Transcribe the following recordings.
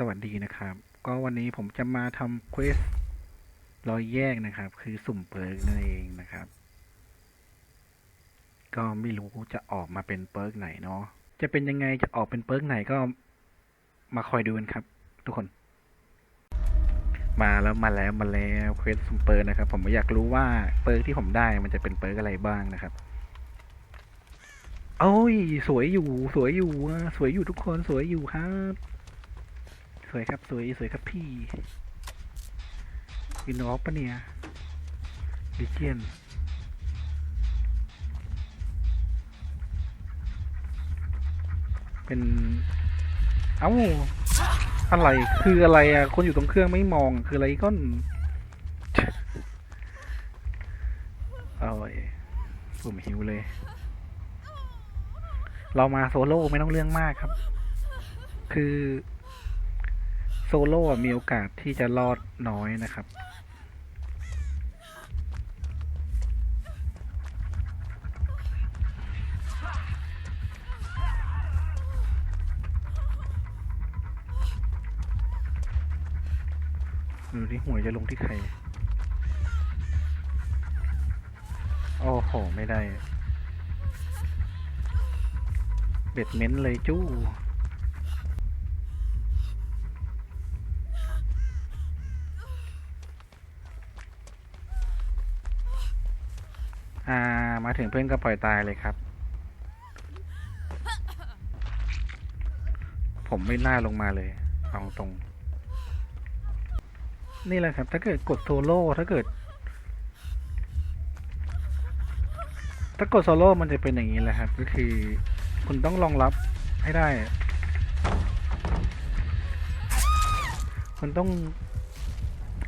สวัสดีนะครับ ก็วันนี้ผมจะมาทำเควสรอยแยกนะครับ คือสุ่มเปิร์กนั่นเองนะครับ ก็ไม่รู้จะออกมาเป็นเปิร์กไหนเนาะจะเป็นยังไงจะออกเป็นเปิร์กไหนก็มาคอยดูกันครับ ทุกคน มาแล้วมาแล้วมาแล้วเควสสุ่มเปิร์กนะครับ ผมอยากรู้ว่าเปิร์กที่ผมได้มันจะเป็นเปิร์กอะไรบ้างนะครับโอ้ย สวยอยู่ สวยอยู่ สวยอยู่ทุกคน สวยอยู่ครับ สวยครับสวยสวยครับพี่วินออฟปะเนี่ยลิเจียนเป็น เอ้า อะไรคืออะไรอะ คนอยู่ตรงเครื่องไม่มองคืออะไรก็เอาไว้ผมหิวเลย เรามาโซโล่ไม่ต้องเรื่องมากครับ คือ โซโล่มีโอกาสที่จะรอดน้อยนะครับ ดูที่หวยจะลงที่ใครโอ้โห ไม่ได้ เบ็ดเม้นเลยจู้ มาถึงเพื่อนก็ปล่อยตายเลยครับ ผมไม่น่าลงมาเลย เอาตรง นี่แหละครับ ถ้าเกิดกดโซโล่ถ้าเกิด ถ้ากดโซโล่มันจะเป็นอย่างนี้แหละครับ ก็คือคุณต้องรองรับให้ได้ คุณต้อง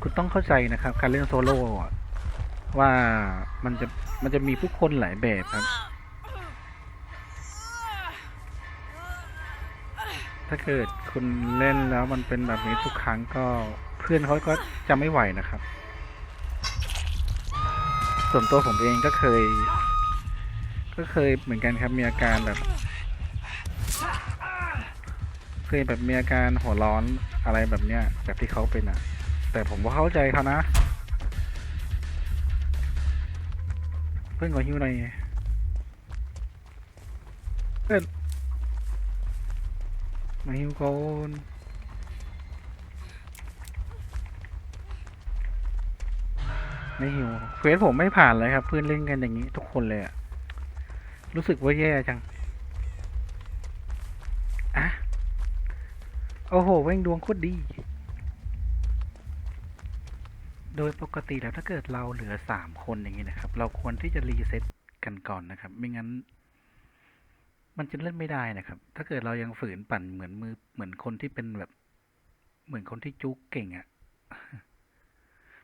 คุณต้องเข้าใจนะครับ การเล่นโซโล่อะ ว่ามันจะมันจะมีผู้คนหลายแบบครับ ถ้าเกิดคุณเล่นแล้วมันเป็นแบบนี้ทุกครั้งก็เพื่อนเขาก็จะไม่ไหวนะครับ ส่วนตัวผมเองก็เคย ก็เคยเหมือนกันครับมีอาการแบบ เคยแบบมีอาการหัวร้อนอะไรแบบเนี้ยแบบที่เขาเป็นอะแต่ผมก็เข้าใจเขานะ พื่อนขอหิ้วหน่อยเพื่อนมาหิวก่อนไม่หิวเควสผมไม่ผ่านเลยครับ เพื่อนเล่นกันอย่างนี้ทุกคนเลยอะรู้สึกว่าแย่จังอะโอ้โหเว่งดวงโคตรดี โดยปกติแล้วถ้าเกิดเราเหลือสามคนอย่างนี้นะครับ เราควรที่จะรีเซ็ตกันก่อนนะครับ ไม่งั้น มันจะเล่นไม่ได้นะครับ ถ้าเกิดเรายังฝืนปั่นเหมือนมือเหมือนคนที่เป็นแบบ เหมือนคนที่จุกเก่งอะ่ะ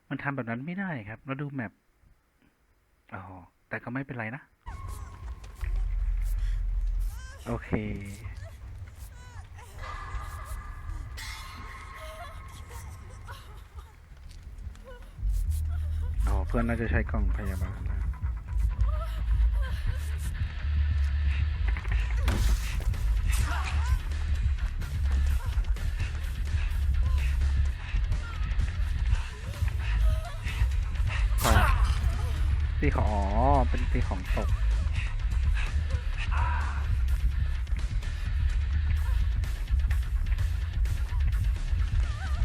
มันทำแบบนั้นไม่ได้ครับ เราดูแมปอ๋อแต่ก็ไม่เป็นไรนะ โอเค เพื่อนน่าจะใช้กล่องพยาบาลนะตีของอ๋อ เป็นตีของตก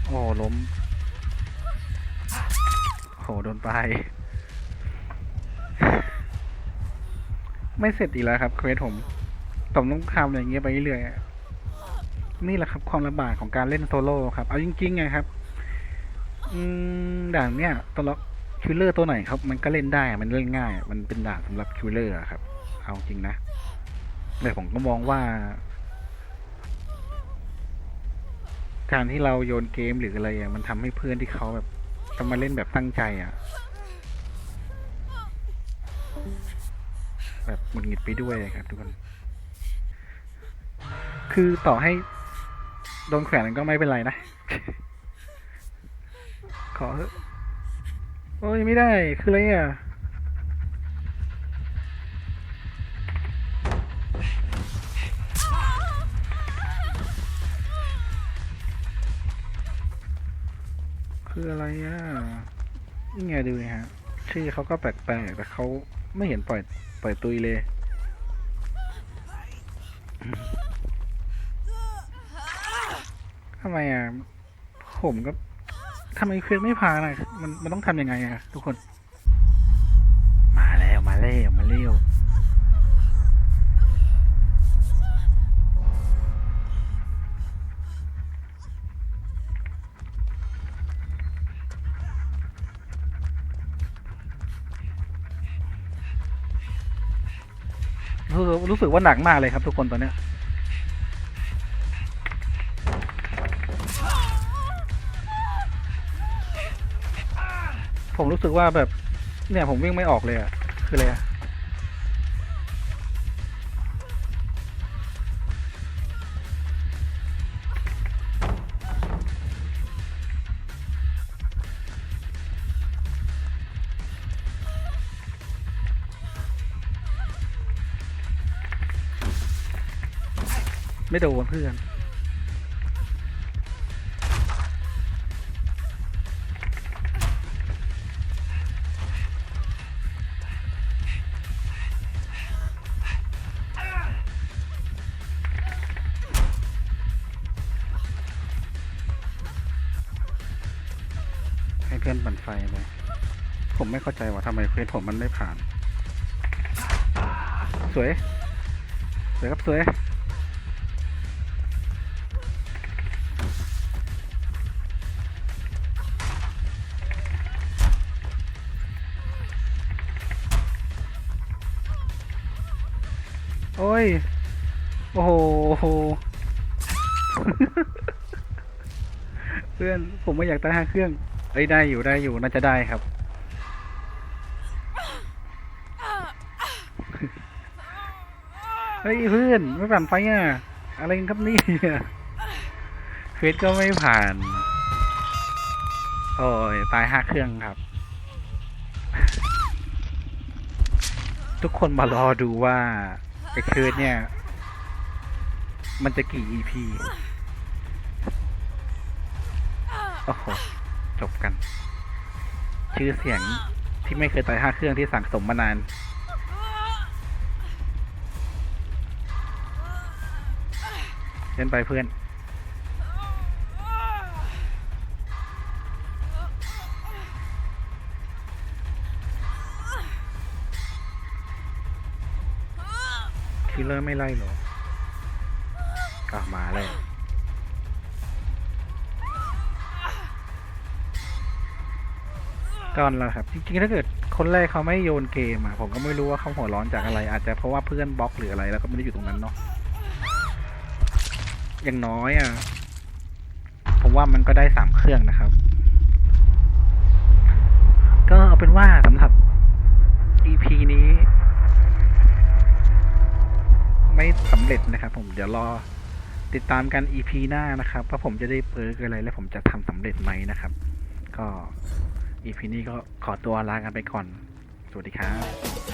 โอ้ล้ม โหโดนไป ไม่เสร็จอีกแล้วครับเควสผมผมต้องทำอะไรอย่างเงี้ยไปเรื่อยๆนี่แหละครับความลำบากของการเล่นโซโล่ครับ เอาจริงๆไงครับ อืมด่านเนี้ยตัวล็อกคิลเลอร์ตัวไหนครับ มันก็เล่นได้ มันเล่นง่าย มันเป็นด่านสำหรับคิลเลอร์ครับ เอาจริงนะแต่ผมก็มองว่า การที่เราโยนเกมหรืออะไรอะมันทำให้เพื่อนที่เขาแบบ จะมาเล่นแบบตั้งใจอะ แบบหงุดหงิดไปด้วยครับทุกคน คือต่อให้โดนแขวนก็ไม่เป็นไรนะ ขอเฮ้ยไม่ได้ คืออะไรอะ คืออะไรอะนี่ไงดูนะฮะ ชื่อเขาก็แปลกๆแต่เขาไม่เห็นปล่อยปล่อยตุยเลยทำไมอะ ผมก็ทำไมเควสไม่พานะมันมันต้องทำยังไงอะ ทุกคน รู้สึกรู้สึกว่าหนักมากเลยครับทุกคนตอนเนี้ยผมรู้สึกว่าแบบ เนี่ยผมวิ่งไม่ออกเลยอะคืออะไรอะ ไม่โดนเพื่อน ให้เพื่อนปั่นไฟเลย ผมไม่เข้าใจว่าทำไมเควสผมมันไม่ผ่าน สวย สวยครับสวย โอ้ย โอ้โห เพื่อนผมไม่อยากตายห้าเครื่องเอ้ยได้อยู่ได้อยู่น่าจะได้ครับ เฮ้ยเพื่อนไม่ผ่านไฟอะ อะไรกันครับนี่เควสก็ไม่ผ่าน โอ้ยตายห้าเครื่องครับ ทุกคนมารอดูว่า ไอ้เควสเนี่ย มันจะกี่ EP โอ้โห จบกัน ชื่อเสียงที่ไม่เคยตายห้าเครื่องที่สั่งสมมานาน เล่นไปเพื่อน คิลเลอร์ไม่ไล่หรออะมาเลยก่อนล้วครับ จริงๆ ถ้าเกิดคนแรกเขาไม่โยนเกมอะผมก็ไม่รู้ว่าเขาหัวร้อนจากอะไร อาจจะเพราะว่าเพื่อนบล็อกหรืออะไรแล้วก็ไม่ได้อยู่ตรงนั้นเนาะอย่างน้อยอะ ผมว่ามันก็ได้สามเครื่องนะครับ ก็เอาเป็นว่าสำหรับ EP นี้ ไม่สำเร็จนะครับ ผมเดี๋ยวรอติดตามกัน EP หน้านะครับว่าผมจะได้เปิร์กอะไร และผมจะทำสำเร็จไหมนะครับ ก็ EP นี้ก็ขอตัวลากันไปก่อน สวัสดีครับ